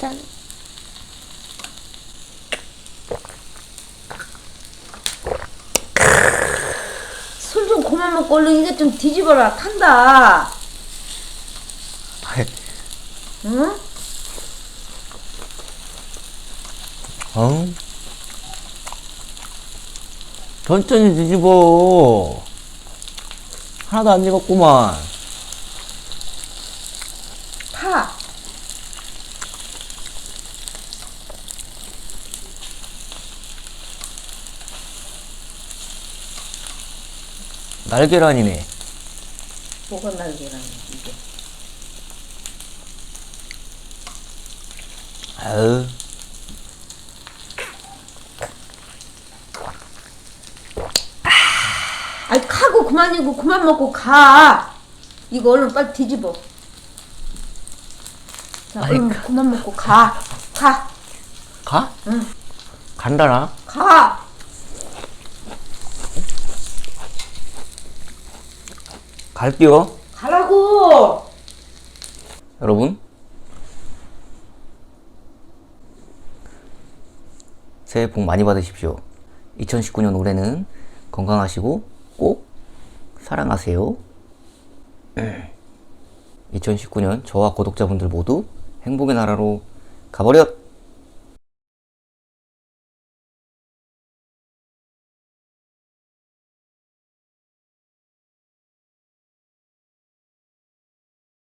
짠. 술좀 그만 먹고 얼른 이것 좀 뒤집어라 탄다 응? 어? 천천히 뒤집어. 하나도 안 익었구만. 타 날계란이네. 뭐가 날개라니 이게 아유. 아이 카고 그만이고 그만 먹고 가 이거 얼른 빨리 뒤집어 자 아이, 가. 그만 먹고 가 가 가? 응. 간다나? 가. 갈게요. 가라고 여러분. 새해 복 많이 받으십시오. 2019년 올해는 건강하시고 꼭 사랑하세요. 2019년 저와 구독자분들 모두 행복의 나라로 가버렸!